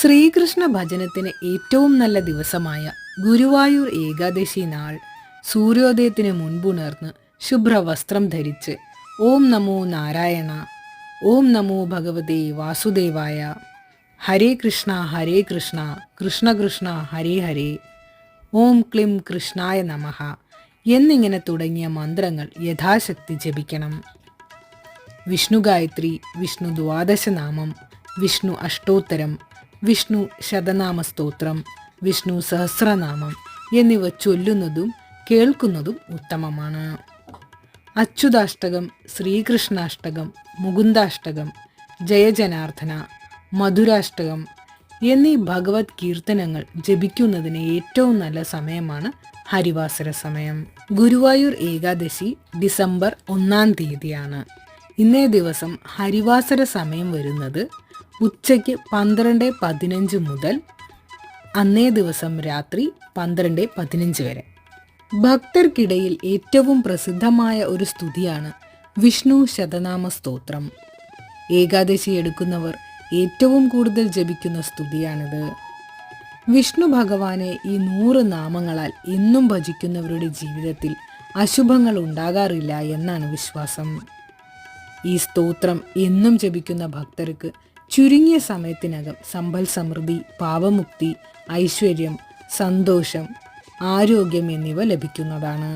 ശ്രീകൃഷ്ണ ഭജനത്തിന് ഏറ്റവും നല്ല ദിവസമായ ഗുരുവായൂർ ഏകാദശി നാൾ സൂര്യോദയത്തിന് മുൻപുണർന്ന് ശുഭ്രവസ്ത്രം ധരിച്ച് ഓം നമോ നാരായണ ഓം നമോ ഭഗവതേ വാസുദേവായ ഹരേ കൃഷ്ണ ഹരേ കൃഷ്ണ കൃഷ്ണ കൃഷ്ണ ഹരേ ഹരേ ഓം ക്ലിം കൃഷ്ണായ നമഃ എന്നിങ്ങനെ തുടങ്ങിയ മന്ത്രങ്ങൾ യഥാശക്തി ജപിക്കണം. വിഷ്ണു ഗായത്രി വിഷ്ണു ദ്വാദശനാമം വിഷ്ണു അഷ്ടോത്തരം വിഷ്ണു ശതനാമ സ്തോത്രം വിഷ്ണു സഹസ്രനാമം എന്നിവ ചൊല്ലുന്നതും കേൾക്കുന്നതും ഉത്തമമാണ്. അച്യുതാഷ്ടകം ശ്രീകൃഷ്ണാഷ്ടകം മുകുന്ദാഷ്ടകം ജയജനാർദ്ദന മധുരാഷ്ടകം എന്നീ ഭഗവത് കീർത്തനങ്ങൾ ജപിക്കുന്നതിന് ഏറ്റവും നല്ല സമയമാണ് ഹരിവാസര സമയം. ഗുരുവായൂർ ഏകാദശി ഡിസംബർ ഒന്നാം തീയതിയാണ്. ഇന്നേ ദിവസം ഹരിവാസര സമയം വരുന്നത് ഉച്ചയ്ക്ക് പന്ത്രണ്ട് പതിനഞ്ച് മുതൽ അന്നേ ദിവസം രാത്രി പന്ത്രണ്ട് പതിനഞ്ച് വരെ. ഭക്തർക്കിടയിൽ ഏറ്റവും പ്രസിദ്ധമായ ഒരു സ്തുതിയാണ് വിഷ്ണു ശതനാമ സ്തോത്രം. ഏകാദശി എടുക്കുന്നവർ ഏറ്റവും കൂടുതൽ ജപിക്കുന്ന സ്തുതിയാണിത്. വിഷ്ണു ഭഗവാനെ ഈ നൂറ് നാമങ്ങളാൽ എന്നും ഭജിക്കുന്നവരുടെ ജീവിതത്തിൽ അശുഭങ്ങൾ ഉണ്ടാകാറില്ല എന്നാണ് വിശ്വാസം. ഈ സ്തോത്രം എന്നും ജപിക്കുന്ന ഭക്തർക്ക് ചുരുങ്ങിയ സമയത്തിനകം സമ്പൽ സമൃദ്ധി പാവമുക്തി ഐശ്വര്യം സന്തോഷം ആരോഗ്യം എന്നിവ ലഭിക്കുന്നതാണ്.